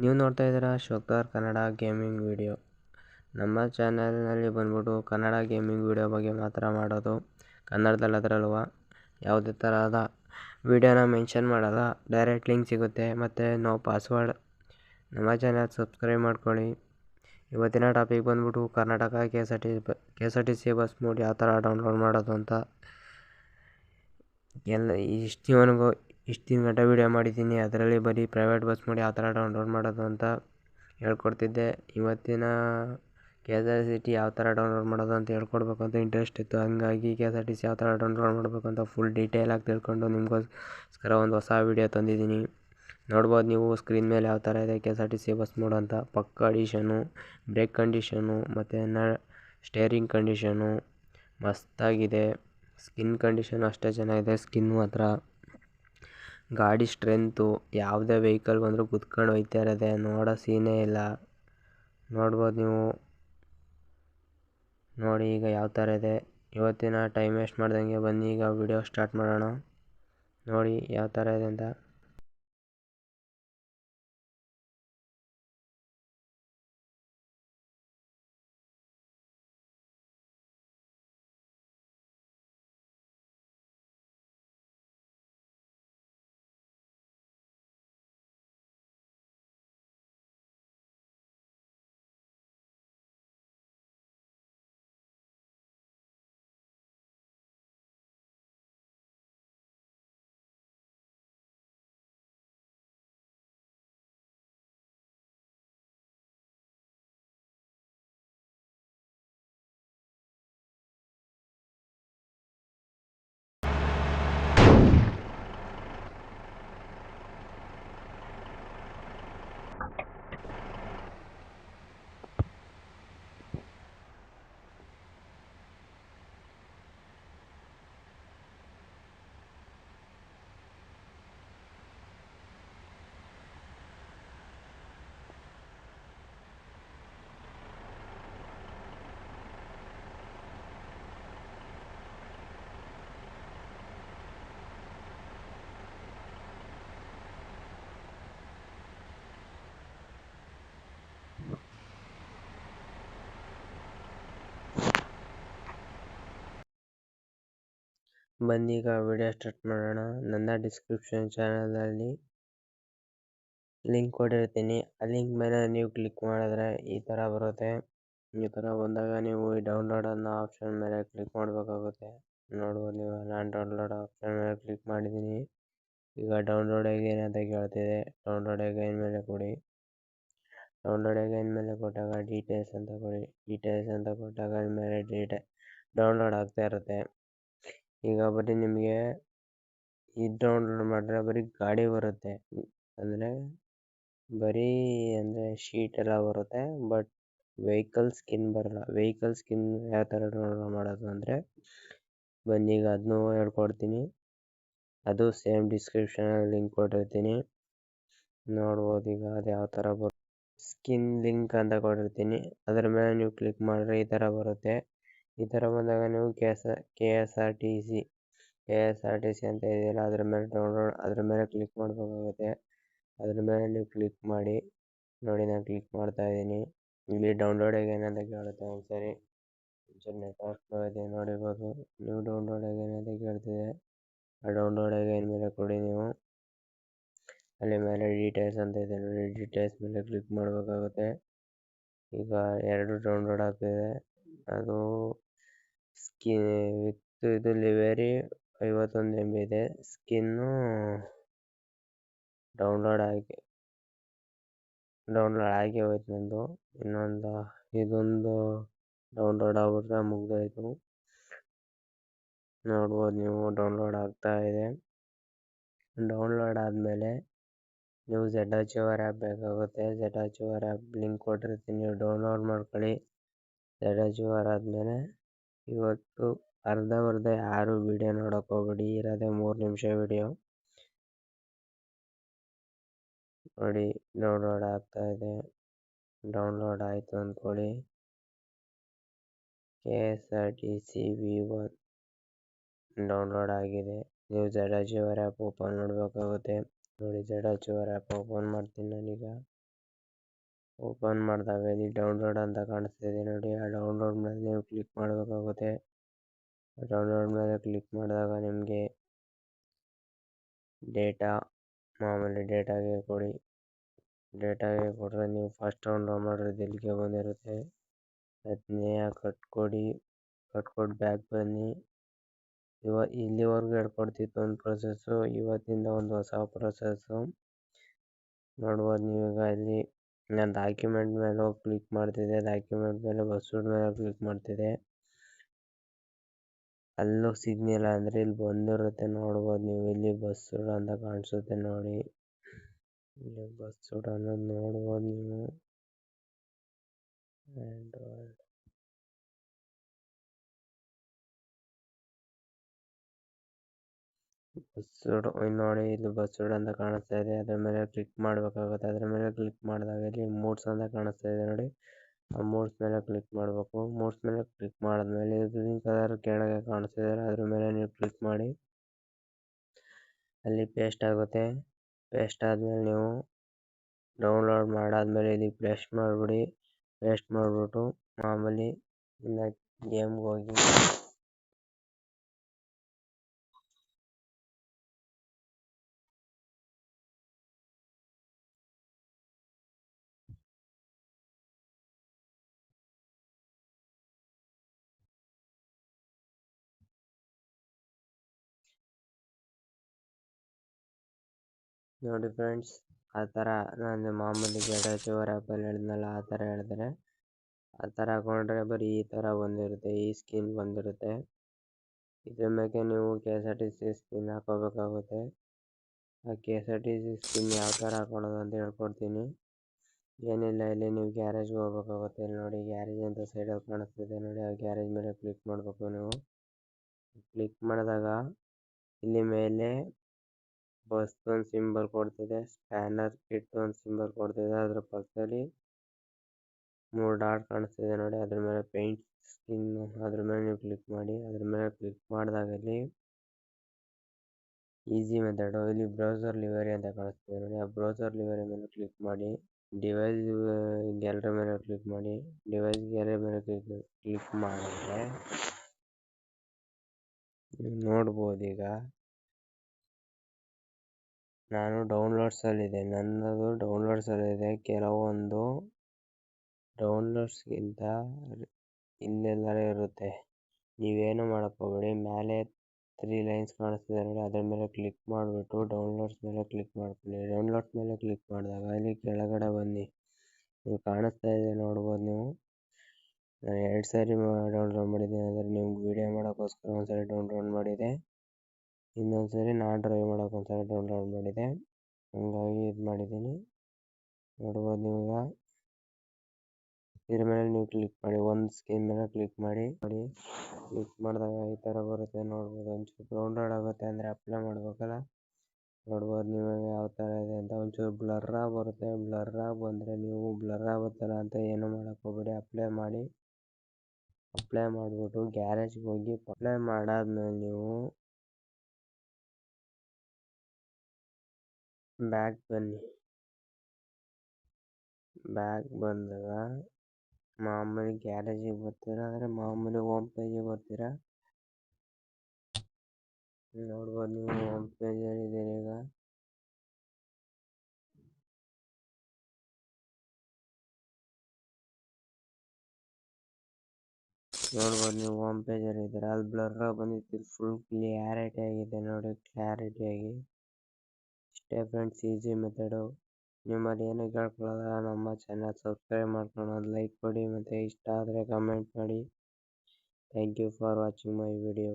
ನೀವು ನೋಡ್ತಾ ಇದ್ದೀರಾ ಶೋಕ್ತಾರ್ ಕನ್ನಡ ಗೇಮಿಂಗ್ ವಿಡಿಯೋ ನಮ್ಮ ಚಾನಲ್ನಲ್ಲಿ ಬಂದ್ಬಿಟ್ಟು ಕನ್ನಡ ಗೇಮಿಂಗ್ ವಿಡಿಯೋ ಬಗ್ಗೆ ಮಾತ್ರ ಮಾಡೋದು ಕನ್ನಡದಲ್ಲಿ ಅದರಲ್ವ. ಯಾವುದೇ ಥರದ ವಿಡಿಯೋನ ಮೆನ್ಷನ್ ಮಾಡಲ್ಲ. ಡೈರೆಕ್ಟ್ ಲಿಂಕ್ ಸಿಗುತ್ತೆ. ಮತ್ತು ನೋ ಪಾಸ್ವರ್ಡ್ ನಮ್ಮ ಚಾನಲ್ ಸಬ್ಸ್ಕ್ರೈಬ್ ಮಾಡ್ಕೊಳ್ಳಿ. ಇವತ್ತಿನ ಟಾಪಿಕ್ ಬಂದ್ಬಿಟ್ಟು Karnataka K S R T K S R T C bus mode ಯಾವ ಥರ ಡೌನ್ಲೋಡ್ ಮಾಡೋದು ಅಂತ. ಎಲ್ಲ, ಇಷ್ಟು ದಿನವರೆಗೂ ಇಷ್ಟು ದಿನ ಗಂಟ ವೀಡಿಯೋ ಮಾಡಿದ್ದೀನಿ. ಅದರಲ್ಲಿ ಬರೀ ಪ್ರೈವೇಟ್ ಬಸ್ ಮಾಡಿ ಆ ಥರ ಡೌನ್ಲೋಡ್ ಮಾಡೋದು ಅಂತ ಹೇಳ್ಕೊಡ್ತಿದ್ದೆ. ಇವತ್ತಿನ K S R C T ಯಾವ ಥರ ಡೌನ್ಲೋಡ್ ಮಾಡೋದು ಅಂತ ಹೇಳ್ಕೊಡ್ಬೇಕು ಅಂತ ಇಂಟ್ರೆಸ್ಟ್ ಇತ್ತು. ಹಂಗಾಗಿ K S R T C ಯಾವ ಥರ ಡೌನ್ಲೋಡ್ ಮಾಡಬೇಕು ಅಂತ ಫುಲ್ ಡೀಟೇಲಾಗಿ ತಿಳ್ಕೊಂಡು ನಿಮಗೋಸ್ಕರ ಒಂದು ಹೊಸ ವೀಡಿಯೋ ತಂದಿದ್ದೀನಿ. ನೋಡ್ಬೋದು ನೀವು ಸ್ಕ್ರೀನ್ ಮೇಲೆ ಯಾವ ಥರ ಇದೆ K S R T C bus mode ಅಂತ. ಪಕ್ಕ ಅಡಿಷನು ಬ್ರೇಕ್ ಕಂಡೀಷನು ಮತ್ತು ನ ಸ್ಟೇರಿಂಗ್ ಕಂಡೀಷನು ಮಸ್ತಾಗಿದೆ. ಸ್ಕಿನ್ ಕಂಡೀಷನ್ ಅಷ್ಟೇ ಚೆನ್ನಾಗಿದೆ ಸ್ಕಿನ್ ಮಾತ್ರ. ಗಾಡಿ ಸ್ಟ್ರೆಂತು, ಯಾವುದೇ ವೆಹಿಕಲ್ ಬಂದರೂ ಕುತ್ಕೊಂಡು ಹೋಯ್ತಾ ಇರೋದೆ ನೋಡೋ ಸೀನೇ ಇಲ್ಲ. ನೋಡ್ಬೋದು ನೀವು. ನೋಡಿ ಈಗ ಯಾವ ಥರ ಇದೆ. ಇವತ್ತಿನ ಟೈಮ್ ವೇಸ್ಟ್ ಮಾಡ್ದಂಗೆ ಬನ್ನಿ, ಈಗ ವಿಡಿಯೋ ಸ್ಟಾರ್ಟ್ ಮಾಡೋಣ. ನೋಡಿ ಯಾವ ಥರ ಇದೆ ಅಂತ. ಬನ್ನಿ ಈಗ ವಿಡಿಯೋ ಸ್ಟಾರ್ಟ್ ಮಾಡೋಣ. ನನ್ನ ಡಿಸ್ಕ್ರಿಪ್ಷನ್ ಚಾನಲಲ್ಲಿ ಲಿಂಕ್ ಕೊಟ್ಟಿರ್ತೀನಿ. ಆ ಲಿಂಕ್ ಮೇಲೆ ನೀವು ಕ್ಲಿಕ್ ಮಾಡಿದ್ರೆ ಈ ಥರ ಬರುತ್ತೆ. ಈ ಥರ ಬಂದಾಗ ನೀವು ಈ ಡೌನ್ಲೋಡ್ ಅನ್ನೋ ಆಪ್ಷನ್ ಮೇಲೆ ಕ್ಲಿಕ್ ಮಾಡಬೇಕಾಗುತ್ತೆ. ನೋಡ್ಬೋದು ನೀವು. ನಾನು ಡೌನ್ಲೋಡ್ ಆಪ್ಷನ್ ಮೇಲೆ ಕ್ಲಿಕ್ ಮಾಡಿದ್ದೀನಿ. ಈಗ ಡೌನ್ಲೋಡ್ ಆಗೇನ್ ಅಂತ ಕೇಳ್ತಿದೆ? ಡೌನ್ಲೋಡ್ ಆಗೇನ್ ಮೇಲೆ ಕೊಡಿ. ಡೌನ್ಲೋಡ್ ಆಗೇನ್ ಮೇಲೆ ಕೊಟ್ಟಾಗ ಡೀಟೇಲ್ಸ್ ಅಂತ ಕೊಡಿ. ಡೀಟೇಲ್ಸ್ ಅಂತ ಕೊಟ್ಟಾಗ ಮೇಲೆ ಡೀಟೇ ಡೌನ್ಲೋಡ್ ಆಗ್ತಾ ಇರುತ್ತೆ. ಈಗ ಬರೀ ನಿಮಗೆ ಇದು ಡೌನ್ಲೋಡ್ ಮಾಡಿದ್ರೆ ಬರೀ ಗಾಡಿ ಬರುತ್ತೆ. ಅಂದರೆ ಬರೀ ಅಂದರೆ ಶೀಟ್ ಎಲ್ಲ ಬರುತ್ತೆ ಬಟ್ ವೆಹಿಕಲ್ ಸ್ಕಿನ್ ಬರಲ್ಲ. ವೆಹಿಕಲ್ ಸ್ಕಿನ್ ಯಾವ ಥರ ಡೌನ್ಲೋಡ್ ಮಾಡೋದು ಅಂದರೆ ಬನ್ನಿ, ಈಗ ಅದನ್ನೂ ಹೇಳ್ಕೊಡ್ತೀನಿ. ಅದು ಸೇಮ್ ಡಿಸ್ಕ್ರಿಪ್ಷನಲ್ಲಿ ಲಿಂಕ್ ಕೊಟ್ಟಿರ್ತೀನಿ. ನೋಡ್ಬೋದು ಈಗ ಅದು ಯಾವ ಥರ ಬರ್ ಸ್ಕಿನ್ ಲಿಂಕ್ ಅಂತ ಕೊಟ್ಟಿರ್ತೀನಿ. ಅದರ ಮೇಲೆ ನೀವು ಕ್ಲಿಕ್ ಮಾಡಿದ್ರೆ ಈ ಥರ ಬರುತ್ತೆ. ಈ ಥರ ಬಂದಾಗ ನೀವು K S K S R T C K S R T C ಅಂತ ಇದೆಯಲ್ಲ, ಅದ್ರ ಮೇಲೆ ಡೌನ್ಲೋಡ್ ಅದ್ರ ಮೇಲೆ ಕ್ಲಿಕ್ ಮಾಡಬೇಕಾಗುತ್ತೆ. ಅದ್ರ ಮೇಲೆ ನೀವು ಕ್ಲಿಕ್ ಮಾಡಿ, ನೋಡಿ ನಾನು ಕ್ಲಿಕ್ ಮಾಡ್ತಾ ಇದ್ದೀನಿ. ಇಲ್ಲಿ ಡೌನ್ಲೋಡ್ ಆಗೇನೆ ಅಂತ ಕೇಳುತ್ತೆ ಒಂದ್ಸರಿ. ಒಂಚೂರು ನೆಟ್ವರ್ಕ್ ಫ್ಲೋ ಇದೆ, ನೋಡಿರ್ಬೋದು. ನೀವು ಡೌನ್ಲೋಡ್ ಆಗೇನೆ ಅಂತ ಕೇಳ್ತಿದೆ. ಆ ಡೌನ್ಲೋಡ್ ಅಗೇನ್ ಮೇಲೆ ಕೊಡಿ ನೀವು. ಅಲ್ಲಿ ಮೇಲೆ ಡೀಟೇಲ್ಸ್ ಅಂತ ಇದೆ ನೋಡಿ ಡೀಟೇಲ್ಸ್ ಮೇಲೆ ಕ್ಲಿಕ್ ಮಾಡಬೇಕಾಗುತ್ತೆ. ಈಗ ಎರಡು ಡೌನ್ಲೋಡ್ ಆಗ್ತಿದೆ. ಅದು ಸ್ಕಿ ವಿತ್ ಇದು ಲಿವೆರಿ ಐವತ್ತೊಂದು ಎಂ ಬಿ ಇದೆ. ಸ್ಕಿನ್ನು ಡೌನ್ಲೋಡ್ ಆಗಿ ಡೌನ್ಲೋಡ್ ಆಗಿ ಹೋಯ್ತು ನಂದು. ಇನ್ನೊಂದು, ಇದೊಂದು ಡೌನ್ಲೋಡ್ ಆಗ್ಬಿಟ್ರೆ ಮುಗ್ದೋಯ್ತು. ನೋಡ್ಬೋದು ನೀವು, ಡೌನ್ಲೋಡ್ ಆಗ್ತಾ ಇದೆ. ಡೌನ್ಲೋಡ್ ಆದಮೇಲೆ ನೀವು ಝೆಡ್ ಅಚೀವರ್ ಆ್ಯಪ್ ಬೇಕಾಗುತ್ತೆ. ಝೆಡ್ ಅಚೀವರ್ ಆ್ಯಪ್ ಲಿಂಕ್ ಕೊಟ್ಟಿರ್ತೀನಿ. ನೀವು ಡೌನ್ಲೋಡ್ ಮಾಡ್ಕೊಳ್ಳಿ. ಝೆಡ್ ಅಚೀವರ್ ಆದಮೇಲೆ ಇವತ್ತು ಅರ್ಧ ಅರ್ಧ ಯಾರು ವಿಡಿಯೋ ನೋಡೋಕೆ ಹೋಗ್ಬೇಡಿ, ಇರೋದೇ ಮೂರು ನಿಮಿಷ ವಿಡಿಯೋ. ನೋಡಿ, ಡೌನ್ಲೋಡ್ ಆಗ್ತಾ ಇದೆ. ಡೌನ್ಲೋಡ್ ಆಯಿತು ಅಂದ್ಕೊಳ್ಳಿ. K S R T C V one. Download ಆಗಿದೆ. ನೀವು ಅಚೀವರ್ ಆ್ಯಪ್ ಓಪನ್ ಮಾಡಬೇಕಾಗುತ್ತೆ. ನೋಡಿ, ಜಡ ಅಚೀವರ್ ಆ್ಯಪ್ ಓಪನ್ ಮಾಡ್ತೀನಿ ನಾನೀಗ. ಓಪನ್ ಮಾಡಿದಾಗ ಇಲ್ಲಿ ಡೌನ್ಲೋಡ್ ಅಂತ ಕಾಣಿಸ್ತಿದೆ ನೋಡಿ. ಆ ಡೌನ್ಲೋಡ್ ಮೇಲೆ ನೀವು ಕ್ಲಿಕ್ ಮಾಡಬೇಕಾಗುತ್ತೆ. ಡೌನ್ಲೋಡ್ ಮೇಲೆ ಕ್ಲಿಕ್ ಮಾಡಿದಾಗ ನಿಮಗೆ ಡೇಟಾ, ಮಾಮೂಲಿ ಡೇಟಾಗೆ ಕೊಡಿ. ಡೇಟಾಗೆ ಕೊಟ್ಟರೆ ನೀವು ಫಸ್ಟ್ ಡೌನ್ಲೋಡ್ ಮಾಡಿರೋದು ಇಲ್ಲಿಗೆ ಬಂದಿರುತ್ತೆ. ಅದನ್ನೇ ಕಟ್ಕೊಡಿ. ಕಟ್ಕೊಟ್ಟು ಬ್ಯಾಕ್ ಬನ್ನಿ. ಇವ ಇಲ್ಲಿವರೆಗೂ ಹೇಳ್ಕೊಡ್ತಿತ್ತು ಒಂದು ಪ್ರೊಸೆಸ್ಸು, ಇವತ್ತಿಂದ ಒಂದು ಹೊಸ ಪ್ರೊಸೆಸ್ಸು. ನೋಡ್ಬೋದು ನೀವೀಗ ಇಲ್ಲಿ ನಾನು ಡಾಕ್ಯುಮೆಂಟ್ ಮೇಲೆ ಕ್ಲಿಕ್ ಮಾಡ್ತಿದ್ದೆ. ಡಾಕ್ಯುಮೆಂಟ್ ಮೇಲೆ ಬಸ್ಸುಡ್ ಮೇಲೆ ಕ್ಲಿಕ್ ಮಾಡ್ತಿದ್ದೆ. ಅಲ್ಲೂ ಸಿಗ್ನಿಲ್ಲ ಅಂದರೆ ಇಲ್ಲಿ ಬಂದಿರುತ್ತೆ ನೋಡ್ಬೋದು ನೀವು. ಇಲ್ಲಿ ಬಸ್ ಅಂತ ಕಾಣಿಸುತ್ತೆ ನೋಡಿ. ಬಸ್ಸುಡ್ ಅನ್ನೋದು ನೋಡ್ಬೋದು ನೀವು. ಆ್ಯಂಡ್ರಾಯ್ಡ್ ನೋಡಿ ಇಲ್ಲಿ ಬಸ್ ಅಂತ ಕಾಣಿಸ್ತಾ ಇದೆ. ಅದರ ಮೇಲೆ ಕ್ಲಿಕ್ ಮಾಡಬೇಕಾಗುತ್ತೆ. ಅದರ ಮೇಲೆ ಕ್ಲಿಕ್ ಮಾಡಿದಾಗ ಇಲ್ಲಿ ಮೂಡ್ಸ್ ಅಂತ ಕಾಣಿಸ್ತಾ ಇದೆ ನೋಡಿ. ಆ ಮೂಡ್ಸ್ ಮೇಲೆ ಕ್ಲಿಕ್ ಮಾಡಬೇಕು. ಮೂಡ್ಸ್ ಮೇಲೆ ಕ್ಲಿಕ್ ಮಾಡಿದ್ಮೇಲೆ ಗ್ರೀನ್ ಕಲರ್ ಕೆಳಗೆ ಕಾಣಿಸ್ತಿದೆ ಅದ್ರ ಮೇಲೆ ನೀವು ಕ್ಲಿಕ್ ಮಾಡಿ. ಅಲ್ಲಿ ಪೇಸ್ಟ್ ಆಗುತ್ತೆ. ಪೇಸ್ಟ್ ಆದ್ಮೇಲೆ ನೀವು ಡೌನ್ಲೋಡ್ ಮಾಡಾದ್ಮೇಲೆ ಇಲ್ಲಿ ಪೇಸ್ಟ್ ಮಾಡಿಬಿಡಿ. ಪೇಸ್ಟ್ ಮಾಡಿಬಿಟ್ಟು ಮಾಮೂಲಿ ಗೇಮ್ಗೆ ಹೋಗಿ ನೋಡಿ ಫ್ರೆಂಡ್ಸ್, ಆ ಥರ ನಾನು ಮಾಮೂಲಿ ಗೆಟಚೂವರ್ ಆ್ಯಪಲ್ಲಿ ಹೇಳಿದ್ನಲ್ಲ ಆ ಥರ ಹೇಳಿದ್ರೆ. ಆ ಥರ ಹಾಕೊಂಡ್ರೆ ಬರೀ ಈ ಥರ ಬಂದಿರುತ್ತೆ, ಈ ಸ್ಕಿನ್ ಬಂದಿರುತ್ತೆ. ಇದ್ರ ಮೇಲೆ ನೀವು K S R T C skin ಹಾಕೋಬೇಕಾಗುತ್ತೆ. ಆ K S R T C skin ಯಾವ ಥರ ಹಾಕೊಳ್ಳೋದು ಅಂತ ಹೇಳ್ಕೊಡ್ತೀನಿ. ಏನಿಲ್ಲ, ಇಲ್ಲಿ ನೀವು ಗ್ಯಾರೇಜ್ಗೆ ಹೋಗ್ಬೇಕಾಗುತ್ತೆ. ಇಲ್ಲಿ ನೋಡಿ, ಗ್ಯಾರೇಜ್ ಅಂತ ಸೈಡಲ್ಲಿ ಕಾಣಿಸ್ತಿದೆ. ನೋಡಿ, ಆ ಗ್ಯಾರೇಜ್ ಮೇಲೆ ಕ್ಲಿಕ್ ಮಾಡಬೇಕು ನೀವು. ಕ್ಲಿಕ್ ಮಾಡಿದಾಗ, ಇಲ್ಲಿ ಮೇಲೆ ಬಸ್ ಒಂದು ಸಿಂಬಲ್ ಕೊಡ್ತಿದೆ, ಸ್ಪ್ಯಾನರ್ ಕಿಟ್ ಒಂದ್ ಸಿಂಬಲ್ ಕೊಡ್ತಿದೆ, ಅದರ ಪಕ್ಕದಲ್ಲಿ ಮೂರು ಡಾಟ್ ಕಾಣಿಸ್ತಿದೆ ನೋಡಿ, ಅದರ ಮೇಲೆ ಪೇಂಟ್ ಸ್ಕಿನ್ ಅದರ ಮೇಲೆ ನೀವು ಕ್ಲಿಕ್ ಮಾಡಿ, ಅದರ ಮೇಲೆ ಕ್ಲಿಕ್ ಮಾಡಿದಾಗ ಇಲ್ಲಿ ಈಸಿ ಮೆಥಡ್, ಇಲ್ಲಿ ಬ್ರೌಸರ್ ಲಿವರಿ ಅಂತ ಕಾಣಿಸ್ತಿದೆ ನೋಡಿ, ಆ ಬ್ರೌಸರ್ ಲಿವರಿ ಮೇಲೆ ಕ್ಲಿಕ್ ಮಾಡಿ, ಡಿವೈಸ್ ಗ್ಯಾಲರಿ ಮೇಲೆ ಕ್ಲಿಕ್ ಮಾಡಿ, ಡಿವೈಸ್ ಗ್ಯಾಲರಿ ಮೇಲೆ ಕ್ಲಿಕ್ ಕ್ಲಿಕ್ ಮಾಡಿದ್ರೆ ನೋಡ್ಬೋದು ಈಗ. ನಾನು ಡೌನ್ಲೋಡ್ಸಲ್ಲಿದೆ ನನ್ನದು ಡೌನ್ಲೋಡ್ಸಲ್ಲಿದೆ. ಕೆಲವೊಂದು ಡೌನ್ಲೋಡ್ಸ್ಗಿಂತ ಇಲ್ಲೆಲ್ಲರ ಇರುತ್ತೆ. ನೀವೇನು ಹೋಗ್ಬೇಡಿ ಮೇಲೆ ತ್ರೀ ಲೈನ್ಸ್ ಕಾಣಿಸ್ತಿದೆ ನೋಡಿ. ಅದ್ರ ಮೇಲೆ ಕ್ಲಿಕ್ ಮಾಡಿಬಿಟ್ಟು ಡೌನ್ಲೋಡ್ಸ್ ಮೇಲೆ ಕ್ಲಿಕ್ ಮಾಡ್ಕೊಳ್ಳಿ. ಡೌನ್ಲೋಡ್ಸ್ ಮೇಲೆ ಕ್ಲಿಕ್ ಮಾಡಿದಾಗ ಇಲ್ಲಿ ಕೆಳಗಡೆ ಬನ್ನಿ. ನೀವು ಕಾಣಿಸ್ತಾ ಇದೆ ನೋಡ್ಬೋದು ನೀವು. ನಾನು ಎರಡು ಸಾರಿ ಡೌನ್ಲೋಡ್ ಮಾಡಿದ್ದೀನಿ. ಅಂದರೆ ನಿಮ್ಗೆ ವೀಡಿಯೋ ಮಾಡೋಕ್ಕೋಸ್ಕರ ಒಂದು ಸಾರಿ ಡೌನ್ಲೋಡ್ ಮಾಡಿದೆ. ಇನ್ನೊಂದು ಸರಿ ನಾ ಡ್ರೈವ್ ಮಾಡೋಕೆ ಒಂದು ಡೌನ್ಲೋಡ್ ಮಾಡಿದೆ. ಹಂಗಾಗಿ ಇದು ಮಾಡಿದ್ದೀನಿ. ನೋಡ್ಬೋದು ನೀವೀಗ. ಇದ್ರ ಮೇಲೆ ನೀವು ಕ್ಲಿಕ್ ಮಾಡಿ, ಒಂದು ಸ್ಕಿನ್ ಮೇಲೆ ಕ್ಲಿಕ್ ಮಾಡಿ. ನೋಡಿ ಕ್ಲಿಕ್ ಮಾಡಿದಾಗ ಈ ಥರ ಬರುತ್ತೆ, ನೋಡ್ಬೋದು. ಒಂಚೂರು ಡೌನ್ಲೋಡ್ ಆಗುತ್ತೆ ಅಂದರೆ ಅಪ್ಲೈ ಮಾಡಬೇಕಲ್ಲ. ನೋಡ್ಬೋದು ನೀವು ಯಾವ ಥರ ಇದೆ ಅಂತ. ಒಂಚೂರು ಬ್ಲರ್ರಾಗಿ ಬರುತ್ತೆ. ಬ್ಲರ್ರಾಗಿ ಬಂದರೆ ನೀವು ಬ್ಲರ್ ಆಗುತ್ತಲ್ಲ ಅಂತ ಏನು ಮಾಡೋಕ್ಕೆ ಹೋಗ್ಬೇಡಿ. ಅಪ್ಲೈ ಮಾಡಿ. ಅಪ್ಲೈ ಮಾಡಿಬಿಟ್ಟು ಗ್ಯಾರೇಜ್ಗೆ ಹೋಗಿ ಅಪ್ಲೈ ಮಾಡಾದ್ಮೇಲೆ ನೀವು ಬ್ಯಾಕ್ ಬನ್ನಿ ಬ್ಯಾಗ್ ಬಂದಾಗ ಮಾಮೂಲಿ ಗ್ಯಾರೇಜಿಗೆ ಬರ್ತೀರಾ ಅಂದರೆ ಮಾಮೂಲಿ ಹೋಮ್ ಪೇಜಿಗೆ ಬರ್ತೀರಾ? ನೋಡ್ಬೋದು ನೀವು ಹೋಮ್ ಪೇಜಲ್ಲಿ ಇದ್ದೀರಿ ಈಗ. ನೋಡ್ಬೋದು ನೀವು ಹೋಮ್ ಪೇಜಲ್ಲಿ ಇದ್ದೀರಾ. ಅಲ್ಲಿ ಬ್ಲರ್ ಬಂದಿತ್ತು. ಫುಲ್ ಕ್ಲಿಯಾರಿಟಿ ಆಗಿದೆ ನೋಡಿ ಕ್ಲಾರಿಟಿಯಾಗಿ ಇಷ್ಟೇ ಫ್ರೆಂಡ್ಸ್ ಈಸಿ ಮೆಥಡು ನಿಮ್ಮಲ್ಲಿ ಏನು ಕೇಳ್ಕೊಳ್ಳೋದ ನಮ್ಮ ಚಾನಲ್ ಸಬ್ಸ್ಕ್ರೈಬ್ ಮಾಡ್ಕೊಂಡು ಲೈಕ್ ಕೊಡಿ ಮತ್ತು ಇಷ್ಟ ಆದರೆ ಕಮೆಂಟ್ ಮಾಡಿ. Thank you for watching my video